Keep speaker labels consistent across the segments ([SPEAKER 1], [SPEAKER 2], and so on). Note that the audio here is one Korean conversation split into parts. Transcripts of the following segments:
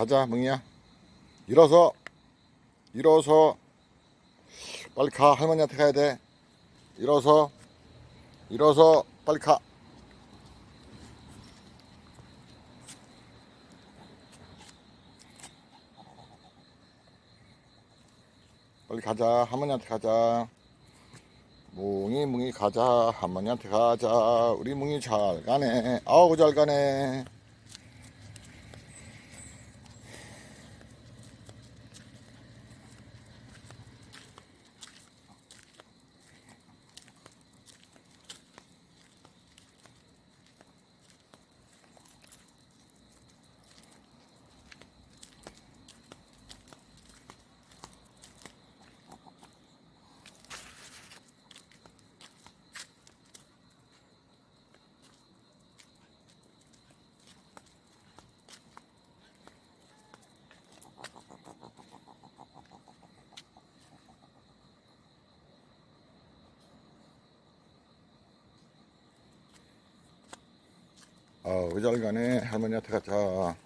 [SPEAKER 1] 가자 뭉이야. 일어서. 일어서. 빨리 가. 할머니한테 가야 돼. 일어서. 일어서. 빨리 가. 빨리 가자. 할머니한테 가자. 뭉이 뭉이 가자. 할머니한테 가자. 우리 뭉이 잘 가네. 아우 잘 가네 아우 잘 가네 할머니한테 가자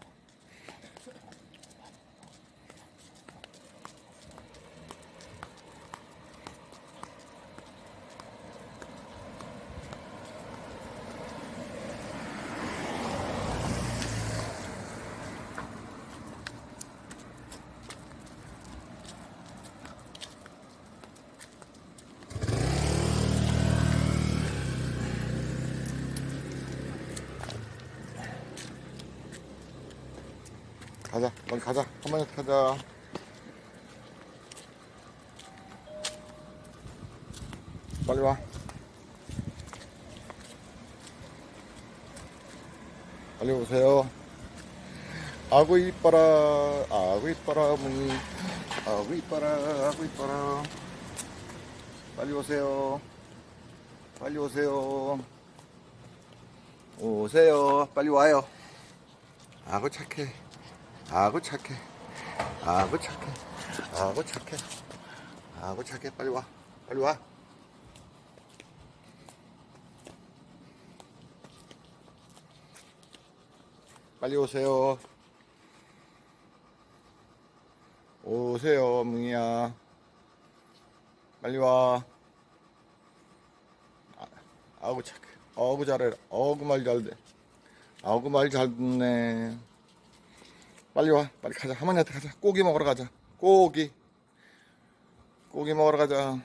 [SPEAKER 1] 가자. 빨리 가자. 할머니한테 가자. 빨리 와. 빨리 오세요. 아구 이뻐라. 아구 이뻐라 뭉이 아구 이뻐라 아구 이뻐라. 빨리 오세요. 빨리 오세요. 오세요. 빨리 와요. 아구 착해 아구 착해. 아구 착해. 아구 착해. 아구 착해. 빨리 와. 빨리 와. 빨리 오세요. 오세요 뭉이야. 빨리 와. 아, 아구 착해. 어구 잘해. 어구 말 잘돼. 아구 말잘 듣네 빨리 와. 빨리 가자. 할머니한테 가자. 고기 먹으러 가자. 고기. 고기 먹으러 가자